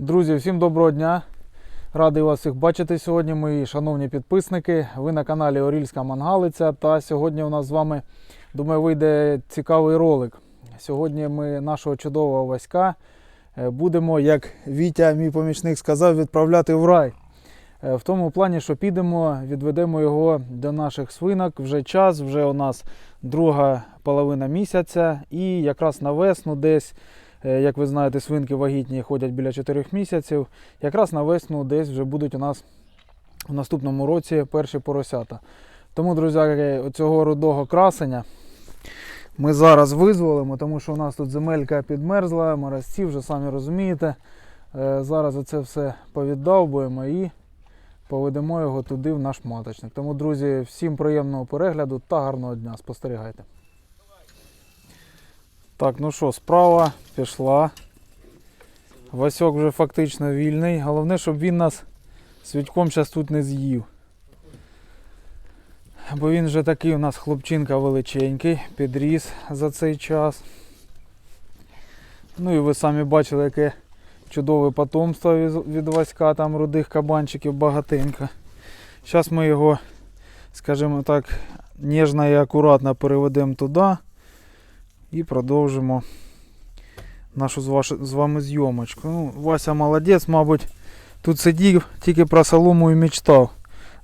Друзі, всім доброго дня. Радий вас всіх бачити сьогодні, мої шановні підписники. Ви на каналі Орільська Мангалиця. Та сьогодні у нас з вами, думаю, вийде цікавий ролик. Сьогодні ми нашого чудового Васька е, будемо, як Вітя, мій помічник, сказав, відправляти в рай. Е, В тому плані, що підемо, відведемо його до наших свинок. Вже час, вже у нас друга половина місяця, і якраз на весну десь. Е, Як ви знаєте, свинки вагітні ходять біля 4 місяців. Якраз на весну десь вже будуть у нас в наступному році перші поросята. Тому, друзі, цього рудого красення ми зараз визволимо, тому що у нас тут земелька підмерзла, морозці, вже самі розумієте. Е, Зараз оце все повіддовбуємо і поведемо його туди в наш маточник. Тому, друзі, всім приємного перегляду та гарного дня. Спостерігайте. Так, ну що, справа пішла. Васьок вже фактично вільний. Головне, щоб він нас свідком зараз тут не з'їв. Бо він вже такий у нас хлопчинка величенький, підріс за цей час. Ну і ви самі бачили, яке чудове потомство від Васька, там рудих кабанчиків багатенько. Зараз ми його, скажімо так, ніжно і акуратно переведемо туди і продовжимо нашу з, вами зйомочку. Ну, Вася молодець, мабуть, тут сидів, тільки про солому і мечтав.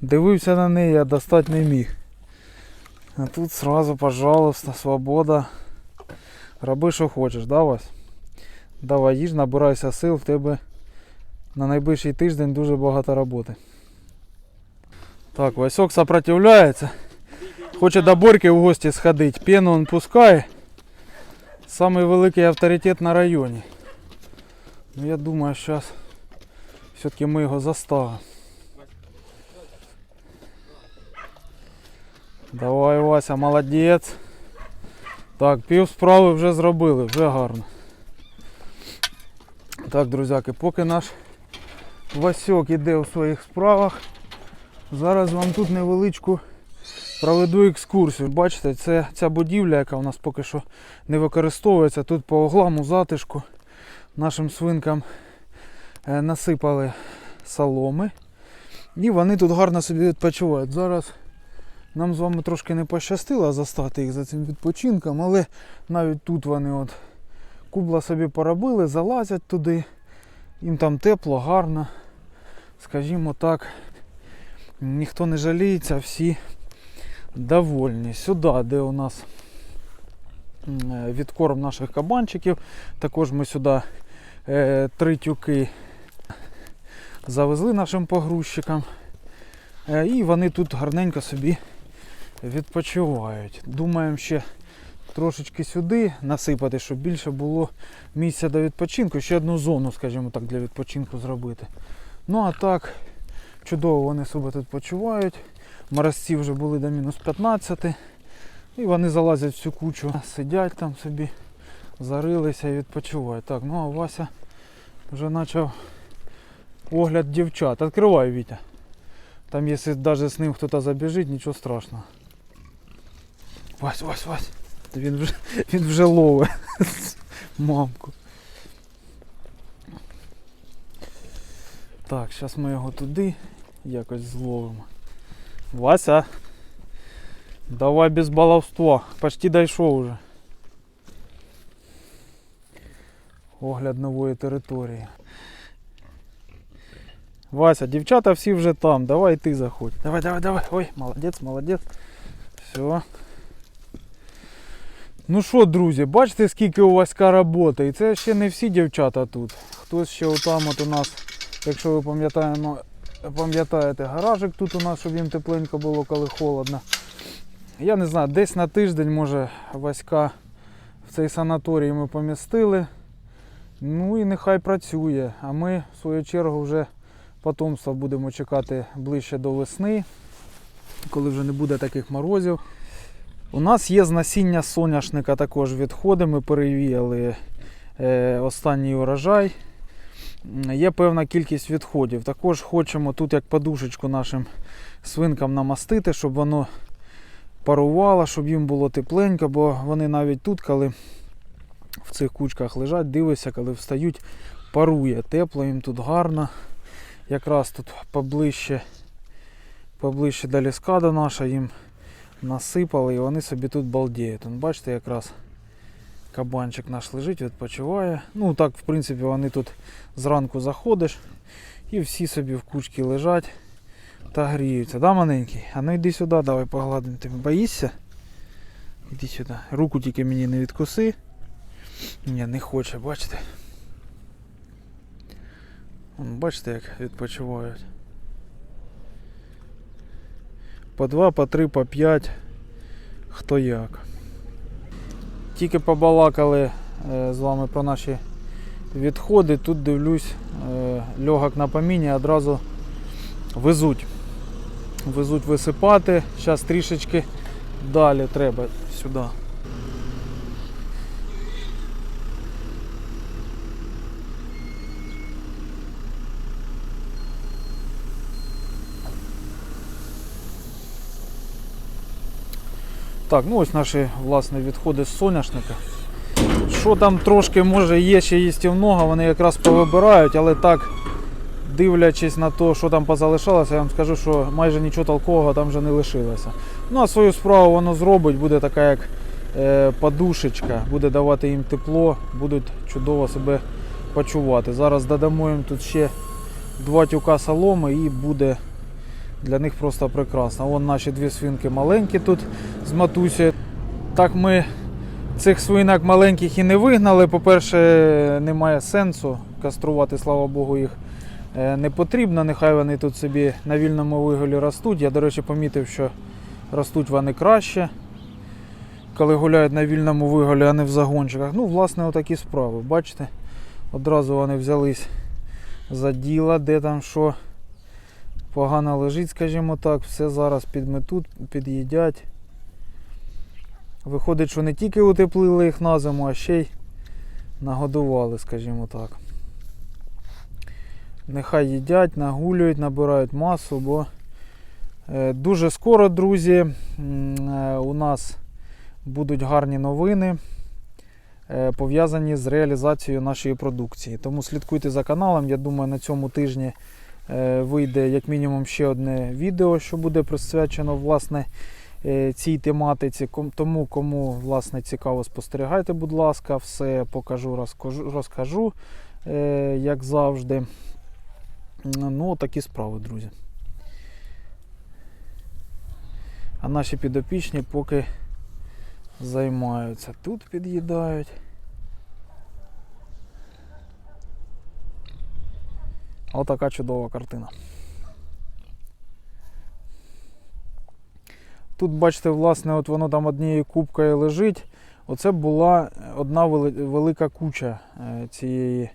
Дивився на неї, а достати не міг. А тут сразу, пожалуйста, свобода. Роби, що хочеш, да, Вась? Давай їж, набирайся сил, в тебе на найближчий тиждень дуже багато роботи. Так, Васьок сопротивляється. Хоче до Борьки в гості сходити. Пену він пускає. Самый великий авторитет на районі. Ну я думаю, зараз все-таки ми його заставимо. Давай, Вася, молодець. Так, пів справи вже зробили, вже гарно. Так, друзяки, поки наш Васьок іде у своїх справах, зараз вам тут невеличку проведу екскурсію. Бачите, це ця будівля, яка у нас поки що не використовується. Тут по углам у затишку нашим свинкам е, насипали соломи. І вони тут гарно собі відпочивають. Зараз нам з вами трошки не пощастило застати їх за цим відпочинком, але навіть тут вони от кубла собі поробили, залазять туди. Їм там тепло, гарно. Скажімо так, ніхто не жаліється, всі довольні. Сюди, де у нас е, відкорм наших кабанчиків. Також ми сюди е, три тюки завезли нашим погрузчикам. Е, і вони тут гарненько собі відпочивають. Думаємо ще трошечки сюди насипати, щоб більше було місця до відпочинку. Ще одну зону, скажімо так, для відпочинку зробити. Ну а так, чудово вони себе тут почувають. Морозці вже були до мінус 15. І вони залазять в цю кучу, сидять там собі, зарилися і відпочивають. Так, ну а Вася вже почав огляд дівчат. Відкривай, Вітя. Там, якщо навіть з ним хтось забіжить, нічого страшного. Вась, Вась, Вась. Він вже, він вже ловить мамку. Так, зараз ми його туди якось зловимо. Вася. Давай без баловства. Почти дійшов уже. Огляд нової території. Вася, дівчата всі вже там. Давай ти заходь. Давай, давай, давай. Ой, молодець, молодець. Все. Ну що, друзі, бачите, скільки у Васька роботи. І це ще не всі дівчата тут. Хтось ще отам от у нас, якщо ви пам'ятаємо, пам'ятаєте, гаражик тут у нас, щоб їм тепленько було, коли холодно. Я не знаю, десь на тиждень, може, Васька в цей санаторій ми помістили. Ну і нехай працює. А ми, в свою чергу, вже потомства будемо чекати ближче до весни, коли вже не буде таких морозів. У нас є з насіння соняшника також відходи. Ми перевіяли е, останній урожай. Є певна кількість відходів. Також хочемо тут як подушечку нашим свинкам намастити, щоб воно парувало, щоб їм було тепленько, бо вони навіть тут, коли в цих кучках лежать, дивишся, коли встають, парує, тепло їм тут гарно. Якраз тут поближче, поближче до ліскада наша їм насипали і вони собі тут балдіють. Бачите, якраз кабанчик наш лежить, відпочиває. Ну так, в принципі, вони тут зранку заходиш і всі собі в кучки лежать та гріються. Да, маленький? А ну йди сюди, давай погладимо. Ти боїшся? Іди сюди. Руку тільки мені не відкуси. Ні, не хоче, бачите? Вон, бачите, як відпочивають. По два, по три, по п'ять. Хто як. Тільки побалакали е, з вами про наші відходи. Тут дивлюсь, е, льогак на поміні одразу везуть. Везуть висипати. Зараз трішечки далі треба сюди. Так, ну ось наші власне відходи з соняшника. Що там трошки може є ще їстівного, вони якраз повибирають, але так, дивлячись на те, що там позалишалося, я вам скажу, що майже нічого толкового там вже не лишилося. Ну а свою справу воно зробить, буде така як е, подушечка, буде давати їм тепло, будуть чудово себе почувати. Зараз додамо їм тут ще два тюка соломи і буде для них просто прекрасно. Вон наші дві свинки маленькі тут з матусі. Так ми цих свинок маленьких і не вигнали. По-перше, немає сенсу каструвати, слава Богу, їх е, не потрібно. Нехай вони тут собі на вільному виголі ростуть. Я, до речі, помітив, що ростуть вони краще, коли гуляють на вільному виголі, а не в загончиках. Ну, власне, отакі справи. Бачите? Одразу вони взялись за діло, де там що погано лежить, скажімо так, все зараз підметуть, під'їдять. Виходить, що не тільки утеплили їх на зиму, а ще й нагодували, скажімо так. Нехай їдять, нагулюють, набирають масу, бо е, дуже скоро, друзі, е, у нас будуть гарні новини е, пов'язані з реалізацією нашої продукції. Тому слідкуйте за каналом. Я думаю, на цьому тижні вийде як мінімум ще одне відео, що буде присвячено власне е, цій тематиці. Тому, кому власне цікаво, спостерігайте, будь ласка, все покажу, розкажу, розкажу е, як завжди. Ну, такі справи, друзі. А наші підопічні поки займаються. Тут під'їдають. Отака чудова картина. Тут, бачите, власне, от воно там однією кубкою лежить. Оце була одна велика куча е, цієї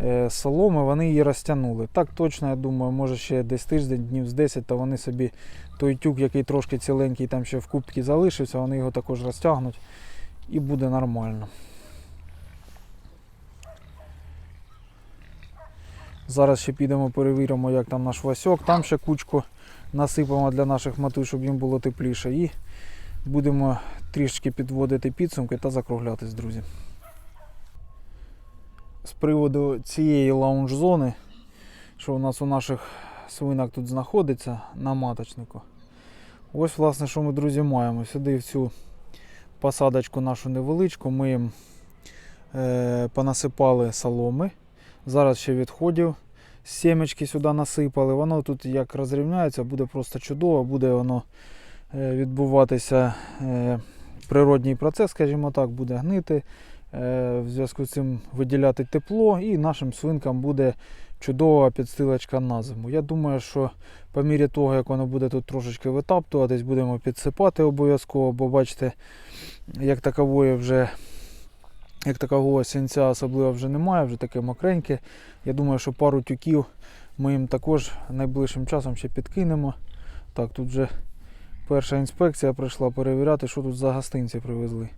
е, соломи, вони її розтягнули. Так точно, я думаю, може ще десь тиждень, днів з 10, то вони собі той тюк, який трошки ціленький там ще в кубці залишився, вони його також розтягнуть і буде нормально. Зараз ще підемо перевіримо, як там наш Васьок. Там ще кучку насипемо для наших матуш, щоб їм було тепліше. І будемо трішки підводити підсумки та закруглятись, друзі. З приводу цієї лаунж-зони, що у нас у наших свинок тут знаходиться на маточнику. Ось, власне, що ми, друзі, маємо. Сюди в цю посадочку нашу невеличку ми їм е, понасипали соломи. Зараз ще відходів. Сімечки сюди насипали. Воно тут як розрівняється, буде просто чудово, буде воно е, відбуватися е, природній процес, скажімо так, буде гнити. Е, В зв'язку з цим виділяти тепло і нашим свинкам буде чудова підстилочка на зиму. Я думаю, що по мірі того, як воно буде тут трошечки витаптуватись, будемо підсипати обов'язково, бо бачите, як такової вже як такового сінця особливо вже немає, вже таке мокреньке. Я думаю, що пару тюків ми їм також найближчим часом ще підкинемо. Так, тут вже перша інспекція прийшла перевіряти, що тут за гостинці привезли.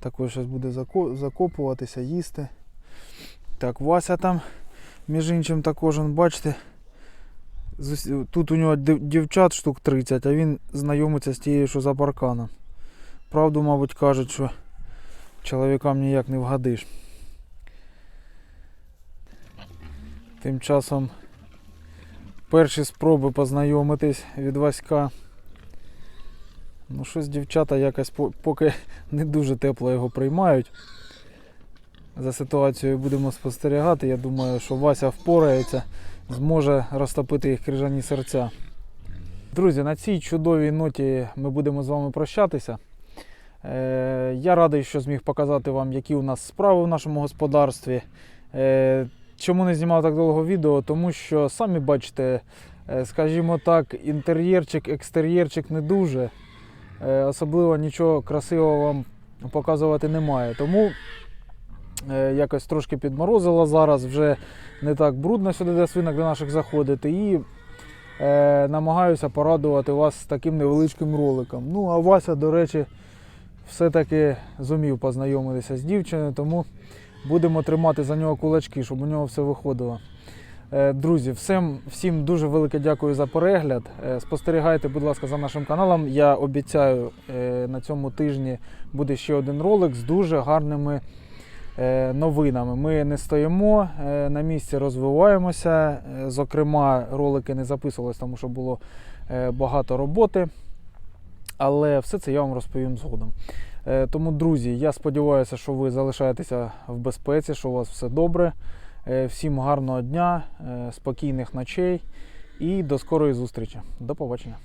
Також зараз буде закопуватися, їсти. Так, Вася там, між іншим, також, бачите, тут у нього дівчат штук 30, а він знайомиться з тією, що за парканом. Правду, мабуть, кажуть, що чоловікам ніяк не вгадиш. Тим часом перші спроби познайомитись від Васька. Ну, щось дівчата якось поки не дуже тепло його приймають. За ситуацією будемо спостерігати. Я думаю, що Вася впорається, зможе розтопити їх крижані серця. Друзі, на цій чудовій ноті ми будемо з вами прощатися. Е, я радий, що зміг показати вам, які у нас справи в нашому господарстві. Е, чому не знімав так довго відео? Тому що самі бачите, е, скажімо так, інтер'єрчик, екстер'єрчик не дуже. Особливо нічого красивого вам показувати немає. Тому якось трошки підморозило зараз, вже не так брудно сюди до свинок до наших заходити. І намагаюся порадувати вас таким невеличким роликом. Ну, а Вася, до речі, все-таки зумів познайомитися з дівчиною, тому будемо тримати за нього кулачки, щоб у нього все виходило. Е, Друзі, всім, всім дуже велике дякую за перегляд. Е, Спостерігайте, будь ласка, за нашим каналом. Я обіцяю, е, на цьому тижні буде ще один ролик з дуже гарними новинами. Ми не стоїмо на місці, розвиваємося. Зокрема, ролики не записувалися, тому що було багато роботи. Але все це я вам розповім згодом. Е, Тому, друзі, я сподіваюся, що ви залишаєтеся в безпеці, що у вас все добре. Е, Всім гарного дня, е, спокійних ночей і до скорої зустрічі. До побачення.